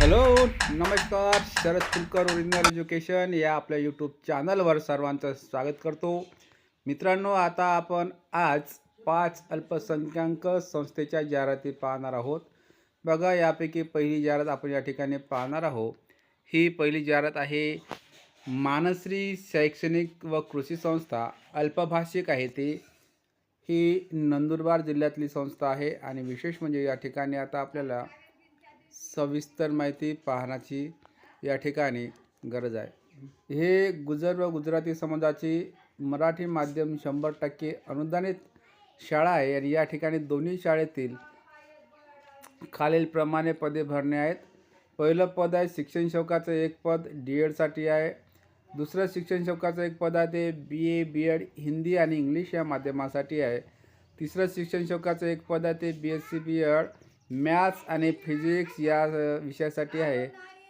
Hello नमस्कार. Sharad Kulkar original education या आपल्या यूट्यूब चॅनलवर सर्वांचं स्वागत करतो. मित्रांनो आता आपण आज पाच अल्पसंख्याक संस्थेच्या जाहिराती पाहणार आहोत. बघा यापैकी पहिली जाहिरात आपण या ठिकाणी पाहणार आहोत. ही पहिली जाहिरात आहे मानश्री शैक्षणिक व कृषी संस्था अल्पभाषिक आहे ती. ही नंदुरबार जिल्ह्यातली संस्था आहे आणि विशेष म्हणजे या ठिकाणी आता आपल्याला सविस्तर माहिती पाहण्याची या ठिकाणी गरज आहे. हे गुजर व गुजराती समाजाची मराठी माध्यम शंभर टक्के अनुदानित शाळा आहे आणि या ठिकाणी दोन्ही शाळेतील खालीलप्रमाणे पदे भरणे आहेत. पहिलं पद आहे शिक्षण शौकाचं एक पद डी एडसाठी आहे. दुसरं शिक्षण शौकाचं एक पद आहे ते बी ए बी एड हिंदी आणि इंग्लिश या माध्यमासाठी आहे. तिसरं शिक्षण शौकाचं एक पद आहे ते B S C B Ed maths आणि फिजिक्स या विषयासाठी आहे.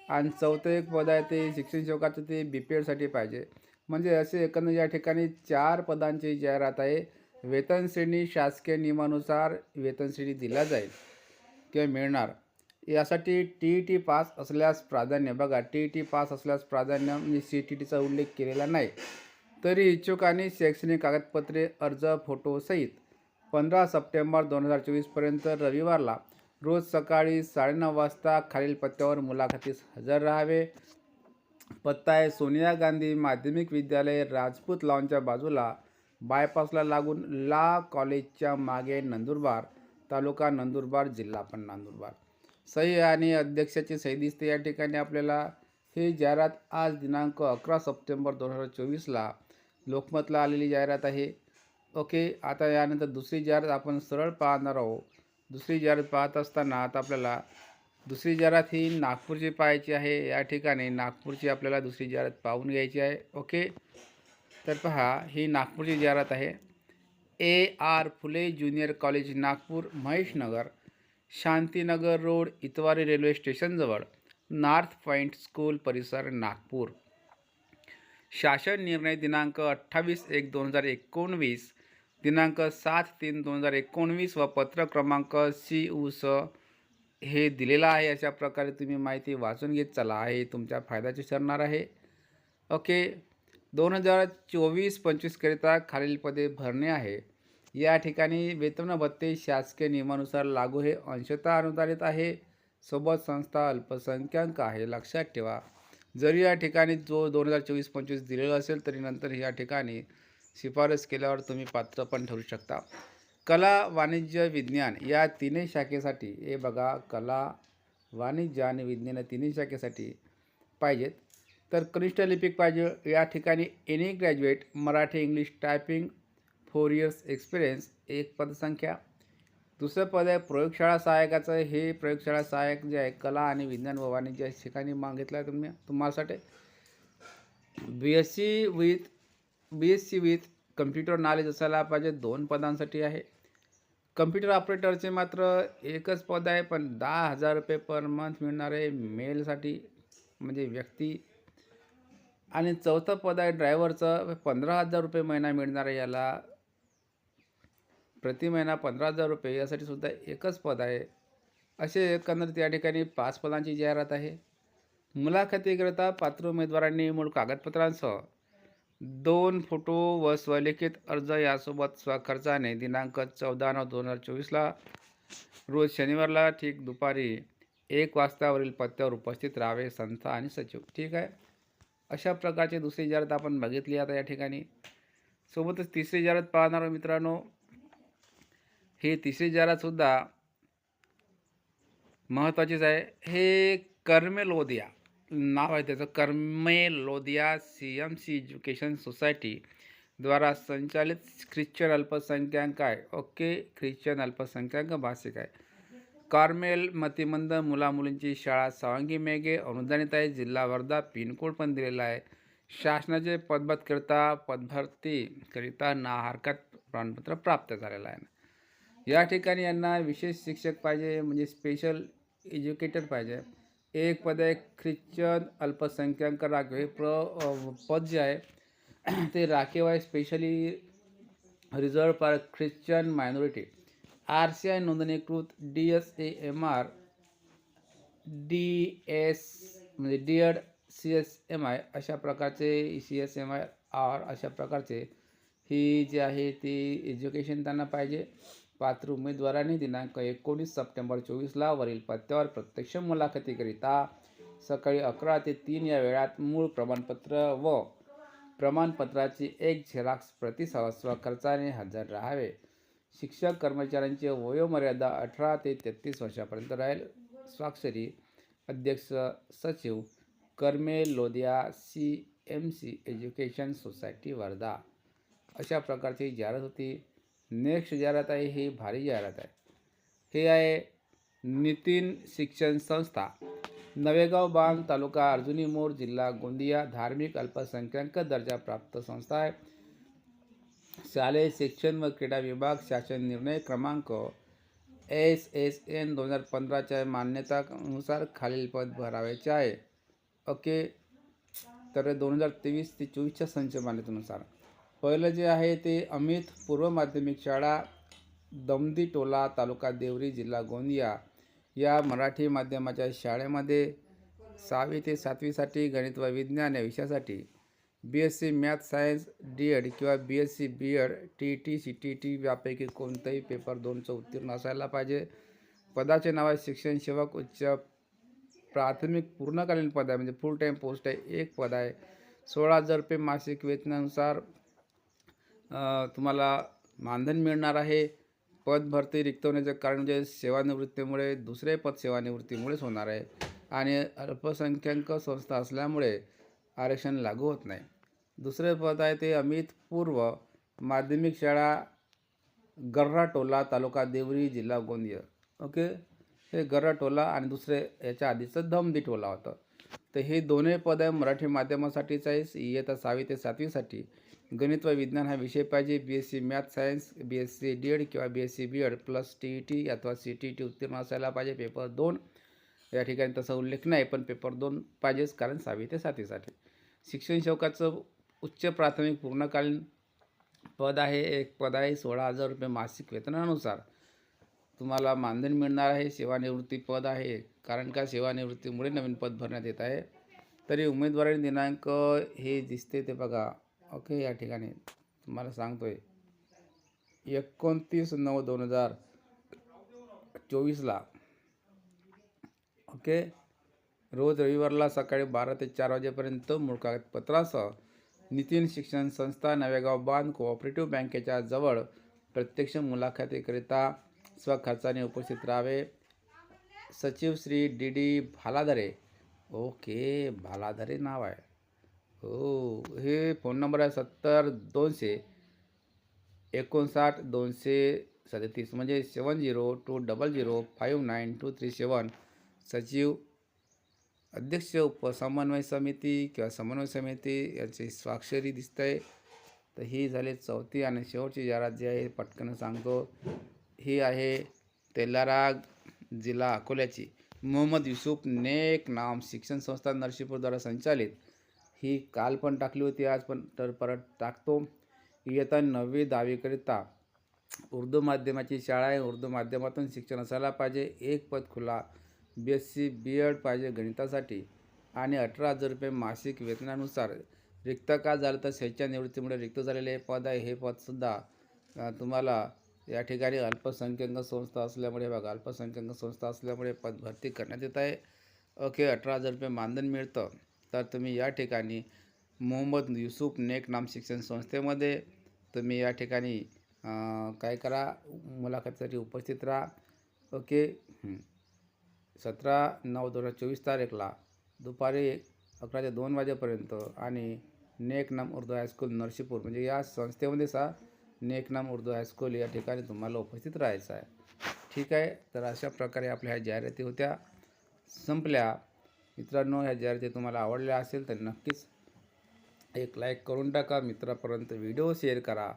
आणि चौथं एक पद आहे ते शिक्षण शौकाचं ते बी पी एडसाठी पाहिजे. म्हणजे असे एकंदर या ठिकाणी चार पदांची जाहिरात आहे वेतन श्रेणी शासकीय नियमानुसार वेतन श्रेणी दिला जाईल किंवा मिळणार. यासाठी टी ई टी पास असल्यास प्राधान्य बघा टी ई टी पास असल्यास प्राधान्य म्हणजे सी टी टीचा उल्लेख केलेला नाही. तरी इच्छुकांनी शैक्षणिक कागदपत्रे अर्ज फोटोसहित पंधरा सप्टेंबर दोन हजार चोवीसपर्यंत रविवारला रोज सकाळी साडेनऊ वाजता खालील पत्त्यावर मुलाखतीस हजर राहावे. पत्ता आहे सोनिया गांधी माध्यमिक विद्यालय राजपूत लॉनच्या बाजूला बायपासला लागून ला कॉलेजच्या मागे नंदुरबार तालुका नंदुरबार जिल्हा पण नंदुरबार. सही आणि अध्यक्षाची सही दिसते या ठिकाणी आपल्याला. ही जाहिरात आज दिनांक अकरा सप्टेंबर दोन हजार चोवीसला लोकमतला आलेली जाहिरात आहे. ओके आता यानंतर दुसरी जाहिरात आपण सरळ पाहणार आहोत. दुसरी जाहिरात पाहत असताना आता आपल्याला दुसरी जाहिरात ही नागपूरची पाहायची आहे. या ठिकाणी नागपूरची आपल्याला दुसरी जाहिरात पाहून घ्यायची आहे. ओके? तर पहा ही नागपूरची जाहिरात आहे. A R Phule junior college Nagpur Maheshnagar Shantinagar road Itwari railway स्टेशनजवळ north point school परिसर नागपूर. शासन निर्णय दिनांक अठ्ठावीस एक दोन हजार एकोणवीस दिनांक सात तीन दोन हजार एकोणवीस व पत्र क्रमांक सी उ स हे दिलेलं आहे. अशा प्रकारे तुम्ही माहिती वाचून घेत चला. आहे तुमच्या फायद्याची ठरणार आहे. ओके. दोन हजार चोवीस पंचवीसकरिता खालील पदे भरणे आहे. या ठिकाणी वेतन भत्ते शासकीय नियमानुसार लागू हे अंशतः अनुदानित आहे. सोबत संस्था अल्पसंख्याक आहे. लक्षात ठेवा. जरी या ठिकाणी जो दोन हजार चोवीस पंचवीस दिलेला असेल तरी नंतर या ठिकाणी शिफारस केल्यावर तुम्ही पात्र पण ठरू शकता. कला वाणिज्य विज्ञान या तिन्ही शाखेसाठी हे बघा कला वाणिज्य आणि विज्ञान या तिन्ही शाखेसाठी पाहिजेत. तर कनिष्ठ लिपिक पाहिजे. या ठिकाणी any graduate Marathi English typing four years experience एक पदसंख्या. दुसरं पद आहे प्रयोगशाळा सहायकाचं हे प्रयोगशाळा सहायक जे आहे कला आणि विज्ञान व वाणिज्य या ठिकाणी मागितलं आहे तुम्ही तुम्हासाठी B S C with B S C with computer knowledge असायला पाहिजे दोन पदांसाठी आहे. कम्प्युटर ऑपरेटरचे मात्र एकच पद आहे पण दहा हजार रुपये पर मंथ मिळणार आहे मेलसाठी म्हणजे व्यक्ती. आणि चौथं पद आहे ड्रायव्हरचं पंधरा हजार रुपये महिना मिळणार आहे याला प्रति महिना पंधरा हजार रुपये यासाठी सुद्धा एकच पद आहे. असे एकंदर या ठिकाणी पाच पदांची जाहिरात आहे. मुलाखतीकरिता पात्र उमेदवारांनी मूळ कागदपत्रांसह दोन फोटो व स्वलिखित अर्ज यासोबत स्वखर्चाने दिनांक चौदा नऊ दोन हजार चोवीसला रोज शनिवारला ठीक दुपारी एक वाजतावरील पत्त्यावर उपस्थित राहावे संस्था आणि सचिव. ठीक आहे? अशा प्रकारची दुसरी जाहिरात आपण बघितली आता या ठिकाणी. सोबतच तिसरी जाहिरात पाहणार मित्रांनो. ही तिसरी जाहिरातसुद्धा महत्त्वाचीच आहे. हे कर्मे लोदिया नाव आहे त्याचं. Karme Lodiya C M C education society द्वारा संचालित ख्रिश्चन अल्पसंख्याक आहे. ओके ख्रिश्चन अल्पसंख्याक भाषिक आहे. कार्मेल मतिमंद मुलामुलींची शाळा सावंगी मेघे अनुदानित आहे जिल्हा वर्धा पिनकोड पण दिलेला आहे. शासनाचे पदभरतीकरिता पदभरतीकरिता ना हरकत प्रमाणपत्र प्राप्त झालेलं आहे. या ठिकाणी यांना विशेष शिक्षक पाहिजे म्हणजे स्पेशल एज्युकेटेड पाहिजे. एक पद आहे ख्रिश्चन अल्पसंख्याक राखीव. हे प्र पद जे आहे ते राखीव आहे specially reserve for Christian minority R C I नोंदणीकृत D S A M R D S म्हणजे D Ed C S M I अशा प्रकारचे C S M I R अशा प्रकारचे ही जी आहे ती एज्युकेशन त्यांना पाहिजे. पात्र उमेदवारांनी दिनांक एकोणीस सप्टेंबर चोवीसला वरील पत्त्यावर प्रत्यक्ष मुलाखतीकरिता सकाळी अकरा ते तीन या वेळात मूळ प्रमाणपत्र व प्रमाणपत्राची एक झेरॉक्स प्रति सहस्व खर्चाने हजर राहावे. शिक्षक कर्मचाऱ्यांची वयोमर्यादा अठरा ते तेहतीस वर्षापर्यंत राहील. स्वाक्षरी अध्यक्ष सचिव Karme Lodhiya C M C education society Wardha. अशा प्रकारची जाहिरात होती. नेक्स्ट जाहिरात आहे ही भारी जाहिरात आहे हे आहे नितीन शिक्षण संस्था नवेगाव बांध तालुका अर्जुनी मोर जिल्हा गोंदिया धार्मिक अल्पसंख्याक दर्जा प्राप्त संस्था आहे. शालेय शिक्षण व क्रीडा विभाग शासन निर्णय क्रमांक एस एस एन दोन हजार पंधराच्या मान्यतानुसार खालील पद भरावायचे आहे. ओके. तर दोन हजार तेवीस ते चोवीसच्या संच मान्यतेनुसार. पहिलं जे आहे ते अमित पूर्व माध्यमिक शाळा दमदी टोला तालुका देवरी जिल्हा गोंदिया. या मराठी माध्यमाच्या शाळेमध्ये सहावी ते सातवीसाठी गणित व विज्ञान या विषयासाठी B S C math science D Ed किंवा B S C B Ed T T C T T यापैकी कोणताही पेपर दोनचं उत्तीर्ण असायला पाहिजे. पदाचे नाव आहे शिक्षण सेवक उच्च प्राथमिक पूर्णकालीन पद आहे म्हणजे फुल टाईम पोस्ट आहे. एक पद आहे. सोळा हजार रुपये मासिक वेतनानुसार तुम्हाला मानधन मिळणार आहे. पद भरती रिक्त होण्याचं कारण म्हणजे सेवानिवृत्तीमुळे दुसरे पद सेवानिवृत्तीमुळेच होणार आहे. आणि अल्पसंख्याक संस्था असल्यामुळे आरक्षण लागू होत नाही. दुसरे पद आहे ते अमित पूर्व माध्यमिक शाळा गर्राटोला तालुका देवरी जिल्हा गोंदिया. ओके? हे गर्राटोला आणि दुसरे याच्या आधीचं दमदी टोला होतं. तर हे दोन्ही पद आहे मराठी माध्यमासाठीच आहे इयत्ता सहावी ते सातवीसाठी. गणित व विज्ञान हा विषय पाहिजे. B S C math science B S C D Ed किंवा B S C B Ed plus T E T अथवा सी टी ई टी उत्तीर्ण असायला पाहिजे. पेपर दोन. या ठिकाणी तसा उल्लेख नाही पण पेपर दोन पाहिजेच कारण सहावी ते सातवीसाठी. शिक्षण शौकाचं उच्च प्राथमिक पूर्णकालीन पद आहे. एक पद आहे सोळा हजार रुपये मासिक वेतनानुसार. तुम्हाला मानधन मिळणार आहे सेवानिवृत्ती पद आहे. कारण का? सेवानिवृत्तीमुळे नवीन पद भरण्यात येत आहे. तरी उमेदवारी दिनांक हे दिसते ते बघा. ओके या ठिकाणी तुम्हाला सांगतोय. एकोणतीस नऊ दोन हजार चोवीसला ओके? रोज रविवारला सकाळी बारा ते चार वाजेपर्यंत मूळ कागदपत्रासह नितीन शिक्षण संस्था नवेगाव बांध कोऑपरेटिव्ह बँकेच्या जवळ प्रत्यक्ष मुलाखतीकरिता स्वखर्चाने उपस्थित राहावे सचिव Shri D D Bhaladhare okay Bhaladhare नाव आहे हो हे फोन नंबर आहे सत्तर दोनशे एकोणसाठ दोनशे सदतीस म्हणजे seven zero two double zero five nine two three seven सचिव अध्यक्ष उपसमन्वय समिती किंवा समन्वय समिती याची स्वाक्षरी दिसत आहे तर ही झाली चौथी आणि शेवटची जाहिरात जी आहे पटकन सांगतो ही आहे तेलाराग जिल्हा अकोल्याची. मोहम्मद युसुफ नेक नाम शिक्षण संस्था नरशीपूरद्वारा संचालित. ही काल पण टाकली होती आज पण तर परत टाकतो. इयत्ता नववी दहावीकरिता उर्दू माध्यमाची शाळा आहे. उर्दू माध्यमातून शिक्षण असायला पाहिजे. एक पद खुला B S C B Ed पाहिजे गणितासाठी. आणि अठरा हजार रुपये मासिक वेतनानुसार रिक्त का झालं तर स्वेच्छा निवृत्तीमुळे रिक्त झालेले पद आहे. हे पदसुद्धा तुम्हाला या ठिकाणी अल्पसंख्याक संस्था असल्यामुळे बघा अल्पसंख्याक संस्था असल्यामुळे पद भरती करण्यात येत आहे. ओके अठरा हजार रुपये मानधन मिळतं. तर तुम्ही या ठिकाणी मोहम्मद युसुफ नेक नाम शिक्षण संस्थेमध्ये तुम्ही या ठिकाणी काय करा मुलाखतीसाठी उपस्थित राहा. ओके सतरा नऊ दोन हजार चोवीस तारीखला दुपारी अकरा ते दोन वाजेपर्यंत आणि नेक नाम उर्दू हायस्कूल नरसीपूर म्हणजे या संस्थेमध्ये सा नेकनाम उर्दू हायस्कूल या ठिकाणी तुम्हाला उपस्थित राहायचं आहे. ठीक आहे? तर अशा प्रकारे आपल्या ह्या जाहिराती होत्या. संपल्या. मित्रांनो ह्या जाहिराती तुम्हाला आवडल्या असेल तर नक्कीच एक लाईक करून टाका. मित्रापर्यंत व्हिडिओ शेअर करा.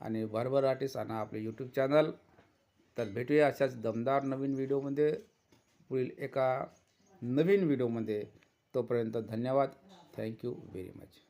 आणि भरभराटी आणा आपले यूट्यूब चॅनल तर भेटूया अशाच दमदार नवीन व्हिडिओमध्ये पुढील एका नवीन व्हिडिओमध्ये तोपर्यंत धन्यवाद. Thank you very much